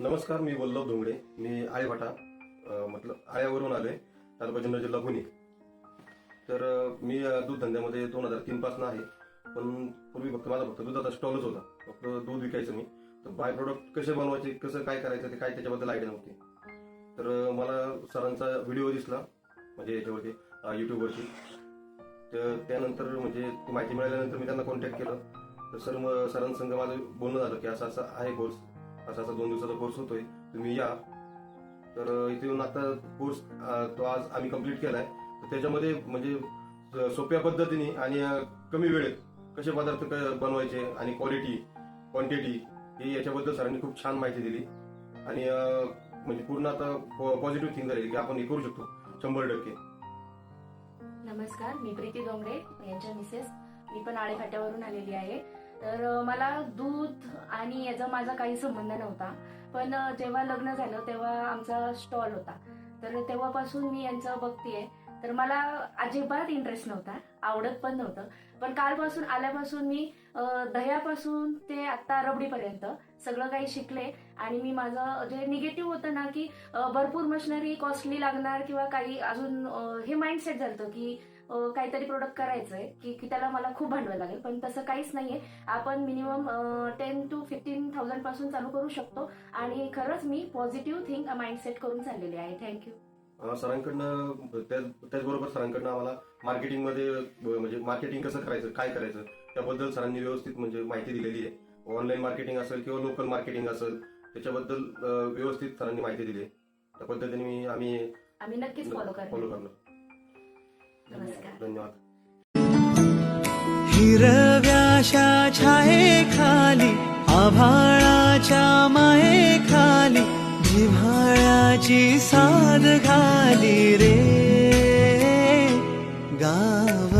नमस्कार मी वल्लभ धोंगडे. मी आळेभाटा मतलब म्हटलं आळ्यावरून आलोय तालुका जुन्नर जिल्हा पुणे. तर मी दूध धंद्यामध्ये दोन हजार तीन पासून आहे पण पूर्वी फक्त माझा फक्त दुधाचा स्टॉलच होता. फक्त दूध विकायचं मी. तर बाय प्रोडक्ट कसे बनवायचे कसं काय करायचं ते काय त्याच्याबद्दल आयडिया नव्हती. तर मला सरांचा व्हिडिओ दिसला म्हणजे याच्यावरती अं, युट्यूबवरती तर त्यानंतर म्हणजे ती माहिती मिळाल्यानंतर मी त्यांना कॉन्टॅक्ट केलं. तर सर मग सरांसंग माझं बोलणं झालं की असं असं आहे कोर्स असा असा दोन दिवसाचा कोर्स होतोय. तुम्ही या. तर इथे येऊन आता कोर्स तो आज आम्ही कंप्लीट केलाय. तर त्याच्यामध्ये म्हणजे सोप्या पद्धतीने आणि कमी वेळेत कसे पदार्थ क- बनवायचे आणि क्वालिटी क्वांटिटी हे याच्याबद्दल सरांनी खूप छान माहिती दिली. आणि म्हणजे पूर्ण आता पॉझिटिव्ह थिंग झाली की आपण हे करू शकतो. शंभर टक्के. नमस्कार मी प्रीती डोंगरे यांच्या मिसेस मी पण आळेफाट्यावरून आलेली आहे. तर मला दूध आणि याचा माझा काही संबंध नव्हता. पण जेव्हा लग्न झालं तेव्हा आमचा स्टॉल होता. तर तेव्हापासून मी यांचं बघतीये. तर मला अजिबात इंटरेस्ट नव्हता. आवडत पण नव्हतं. पण कालपासून आल्यापासून मी दह्यापासून ते आता रबडीपर्यंत सगळं काही शिकले. आणि मी माझं जे निगेटिव्ह होतं ना की भरपूर मशिनरी कॉस्टली लागणार किंवा काही अजून हे माइंडसेट झालं की काहीतरी प्रोडक्ट करायचंय की की त्याला मला खूप भांडवल लागेल. पण तसं काहीच नाहीये. आपण मिनिमम टेन टू फिफ्टीन थाउजंडपासून चालू करू शकतो. आणि खरंच मी पॉझिटिव्ह थिंक माइंडसेट करून चाललेली आहे. थँक्यू सरांकडनं त्या- त्याचबरोबर सरांकडनं आम्हाला मार्केटिंगमध्ये म्हणजे मार्केटिंग कसं करायचं काय करायचं त्याबद्दल सरांनी व्यवस्थित म्हणजे माहिती दिलेली आहे. ऑनलाईन मार्केटिंग असेल किंवा लोकल मार्केटिंग असेल त्याच्याबद्दल व्यवस्थित सरांनी माहिती दिली आहे. त्या पद्धतीने मी आम्ही आम्ही नक्कीच फॉलो करणार. धन्यवाद. हिरव्याशा छायेखाली आभाळाच्या मायेखाली जिव्हाळ्याची साध घाली रे. गाव